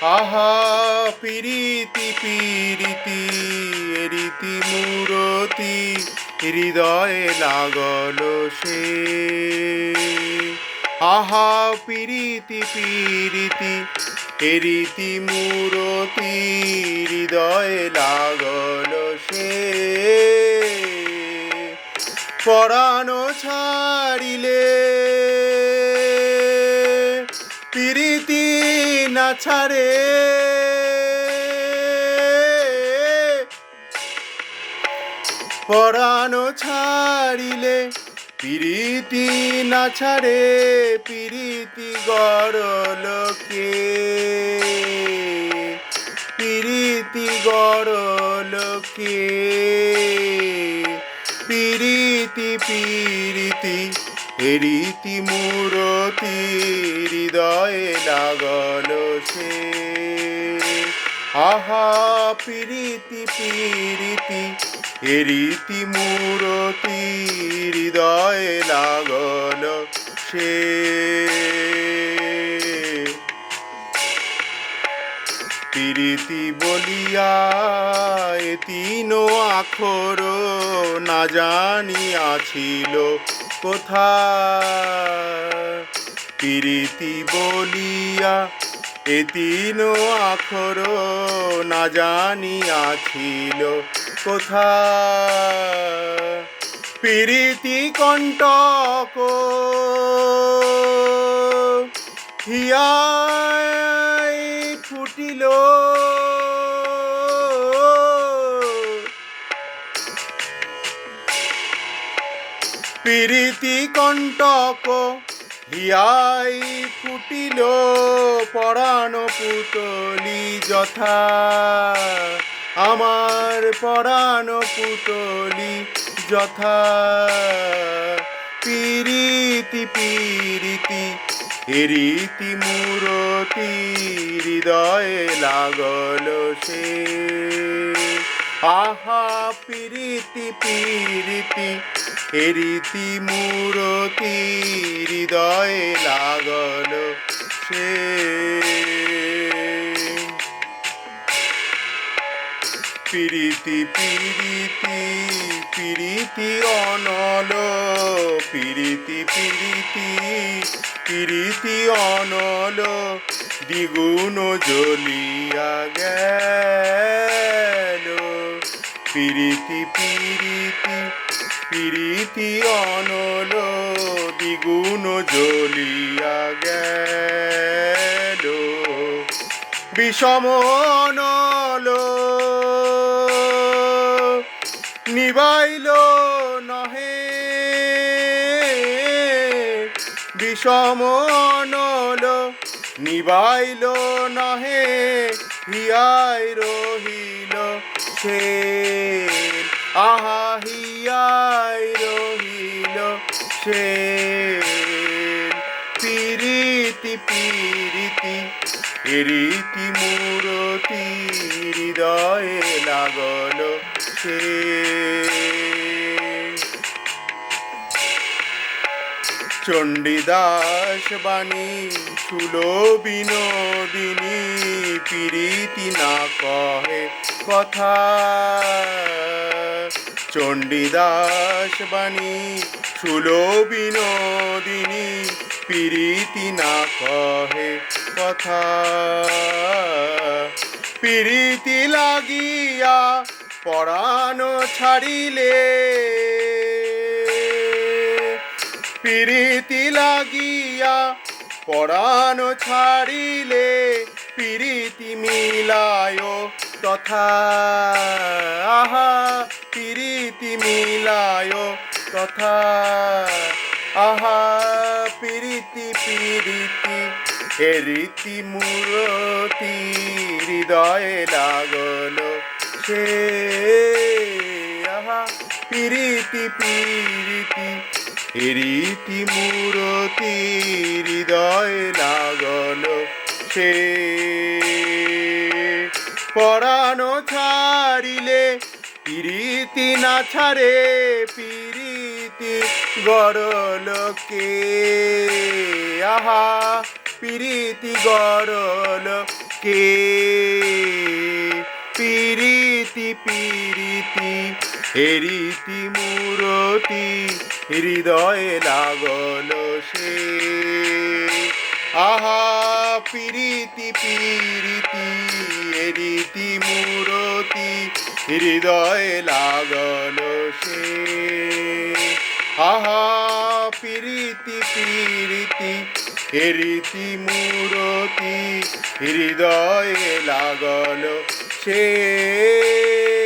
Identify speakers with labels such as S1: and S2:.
S1: আহা, পিরিতি পিরিতি রীতি মূরতি, হৃদয়ে লাগল সে। আহা, পিরিতি পিরিতি রীতি মূরতি, হৃদয়ে লাগল সে। পরানো ছাড়িলে না ছাড়ে। পরানো ছাড়িলে প্রীতি না ছাড়ে প্রীতি গড়লকে। প্রীতি গড়লকে। প্রীতি প্রীতি রীতি মূরতি, হৃদয়ে লাগল সে। আহা, প্রীতি প্রীতি রীতি মূরতি, হৃদয়ে লাগল সে। প্রীতি বলিয়া তিন আখর না জানিয়াছিল। কোথা প্রীতি বলিয়া এ তিন আখর না জানিয়াছিল কোথা প্রীতি কণ্টক হিয়াই ফুটিল প্রীতি কণ্টক হিয়াই ফুটিল পরাণ পুতলি যথা। আমার পরাণ পুতলি যথা। পিরিতি পিরিতি রীতি মূরতি হৃদয়ে লাগল সে। আহা, পিরিতি পিরিতি রীতি মূরতি, হৃদয়ে লাগল সে। পিরিতি পিরিতি পিরিতি অনল, পিরিতি পিরিতি পিরিতি অনল, দ্বিগুণ জ্বলিয়া গেল। পিরিতি পিরিতি পিরিতি অনল দ্বিগুণ জ্বলিয়া গেল। বিষম অনল নিবাইল নহে। বিষম অনল নিবাইল নহে হিয়াই রহিল সে আহা, হিয়াই রহিল সে পিরিতি পিরিতি রীতি মূরতি, হৃদয়ে লাগল সে চণ্ডীদাস বাণী, সুলো বিনোদিনী, প্রীতি না কহে কথা। চণ্ডীদাস বাণী সুলো বিনোদিনী প্রীতি না কহে কথা। প্রীতি লাগিয়া পরানো ছাড়িলে। প্রীতি লাগিয়া পরানো ছাড়িলে প্রীতি মিলায় তথা। আহা, প্রীতি মিলায় তথা। আহা, প্রীতি প্রীতি, এ রীতি মূরতি হৃদয়ে লাগল। সে, আহা, প্রীতি প্রীতি রীতি মূরতি হৃদয়ে লাগল। সে পরানো ছাড়িলে পিরিতি না ছাড়ে, পিরিতি গড়লকে। আহা, পিরিতি গড়ল কে পিরিতি পিরিতি, হেরিতি, মূরতি, হৃদয়ে লাগল সে। আহা, পিরিতি পিরিতি হেরিতি মূরতি, হৃদয়ে লাগল সে। আহা, পিরিতি পিরিতি হেরিতি মূরতি, হৃদয়ে লাগল সে।